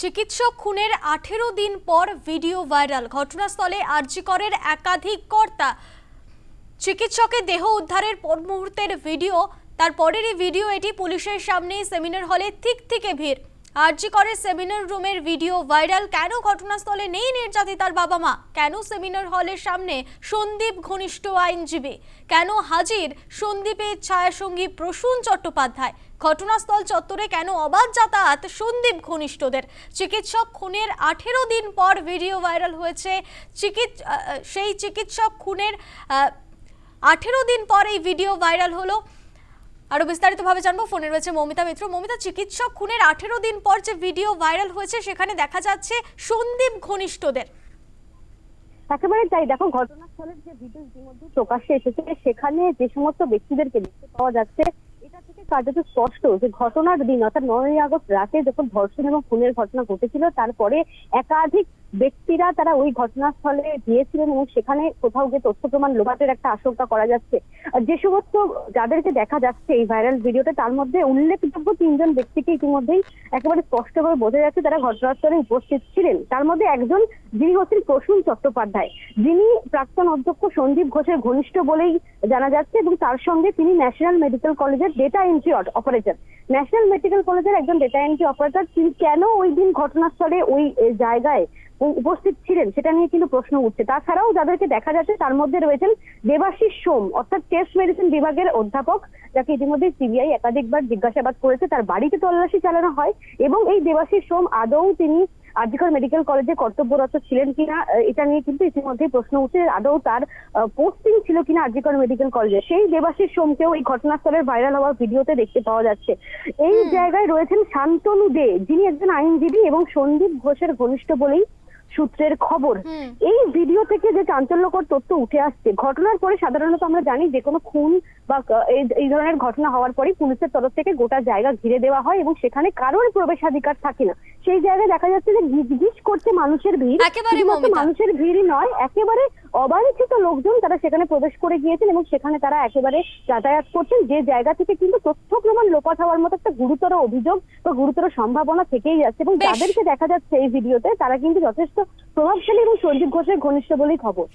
চিকিৎসক খুনের আঠেরো দিন পর ভিডিও ভাইরাল। ঘটনাস্থলে আরজিকরের একাধিক কর্তা। চিকিৎসকের দেহ উদ্ধারের পর মুহূর্তের ভিডিও তারপরেরই ভিডিও এটি পুলিশের সামনে সেমিনার হলে থিক থেকে ভিড়। আরজি করে সেমিনার রুমের ভিডিও ভাইরাল। কেন ঘটনাস্থলে নেই নির্যাতিতার বাবা মা কেন সেমিনার হলের সামনে সন্দীপ ঘনিষ্ঠ আইনজীবী? কেন হাজির সন্দীপের ছায়াসঙ্গী প্রসূন চট্টোপাধ্যায়? ঘটনাস্থল চত্বরে কেন অবাধ যাতায়াত সন্দীপ ঘনিষ্ঠদের? চিকিৎসক খুনের আঠেরো দিন পর ভিডিও ভাইরাল হয়েছে। চিকিৎ সেই চিকিৎসক খুনের আঠেরো দিন পর এই ভিডিও ভাইরাল হলো। আরও বিস্তারিতভাবে জানব। ফোনে রয়েছে মমিতা মিত্র। মমিতা, চিকিৎসক খুনের আঠেরো দিন পর যে ভিডিও ভাইরাল হয়েছে, সেখানে দেখা যাচ্ছে সন্দীপ ঘনিষ্ঠদের। একেবারে তাই, দেখো, ঘটনাস্থলের যে ভিডিও ইতিমধ্যে প্রকাশ্যে এসেছে, সেখানে যে সমস্ত ব্যক্তিদেরকে দেখতে পাওয়া যাচ্ছে, এটা থেকে কার্যত স্পষ্ট যে ঘটনার দিন, অর্থাৎ নয়ই আগস্ট রাতে যখন ধর্ষণ এবং খুনের ঘটনা ঘটেছিল, তারপরে একাধিক ব্যক্তিরা তারা ওই ঘটনাস্থলে গিয়েছিলেন এবং সেখানে কোথাও গিয়ে তথ্য প্রমাণ লোপাটের একটা আশঙ্কা করা যাচ্ছে। যে সমস্ত যাদেরকে দেখা যাচ্ছে এই ভাইরাল ভিডিওতে, তার মধ্যে উল্লেখযোগ্য তিনজন ব্যক্তিকে ইতিমধ্যেই একেবারে স্পষ্টভাবে বোঝা যাচ্ছে তারা ঘটনাস্থলে উপস্থিত ছিলেন। তার মধ্যে একজন, যিনি হচ্ছেন প্রসূন চট্টোপাধ্যায়। যিনি প্রাক্তন অধ্যক্ষ সন্দীপ ঘোষের ঘনিষ্ঠ বলেই জানা যাচ্ছে এবং তার সঙ্গে তিনি ন্যাশনাল মেডিকেল কলেজের data entry operator national medical কলেজের একজন ডেটা এন্ট্রি অপারেটর তিনি কেন ওই দিন ঘটনাস্থলে ওই জায়গায় উ- উপস্থিত ছিলেন সেটা নিয়ে কিন্তু প্রশ্ন উঠছে। তাছাড়াও যাদেরকে দেখা যাচ্ছে তার মধ্যে রয়েছেন দেবাশিস সোম অর্থাৎ টেস্ট মেডিসিন বিভাগের অধ্যাপক যাকে ইতিমধ্যে সিবিআই একাধিকবার জিজ্ঞাসাবাদ করেছে। তার বাড়িতে তল্লাশি চালানো হয় এবং এই দেবাশিস সোম আদৌ তিনি আরজিকর মেডিকেল কলেজে কর্তব্যরত ছিলেন কিনা এটা নিয়ে কিন্তু ইতিমধ্যে প্রশ্ন উঠছে। আদৌ তার পোস্টিং ছিল কিনা আরজিকর মেডিকেল কলেজে? সেই দেবাশিস সোমকেও এই ঘটনাস্থলের ভাইরাল হওয়া ভিডিওতে দেখতে পাওয়া যাচ্ছে। এই জায়গায় রয়েছেন শান্তনু দে যিনি একজন আইনজীবী এবং সন্দীপ ঘোষের ঘনিষ্ঠ বলেই সূত্রের খবর। এই ভিডিও থেকে যে চাঞ্চল্যকর তথ্য উঠে আসছে ঘটনার পরে সাধারণত আমরা জানি যে কোনো খুন বা এই- এই ধরনের ঘটনা হওয়ার পরে পুলিশের তরফ থেকে গোটা জায়গা ঘিরে দেওয়া হয় এবং সেখানে কারোর প্রবেশাধিকার থাকে না। সেই জায়গায় দেখা যাচ্ছে যে গিজগিজ করছে মানুষের ভিড়। মানুষের ভিড়ই নয় একেবারে অবাঞ্ছিত লোকজন তারা সেখানে প্রবেশ করে গিয়েছেন এবং সেখানে তারা একেবারে যাতায়াত করছেন। যে জায়গা থেকে কিন্তু তথ্য প্রমাণ লোপাট হওয়ার মতো একটা গুরুতর অভিযোগ বা গুরুতর সম্ভাবনা থেকেই যাচ্ছে এবং যাদেরকে দেখা যাচ্ছে এই ভিডিওতে তারা কিন্তু যথেষ্ট প্রভাবশালী এবং সঞ্জীব ঘোষের ঘনিষ্ঠ বলেই খবর।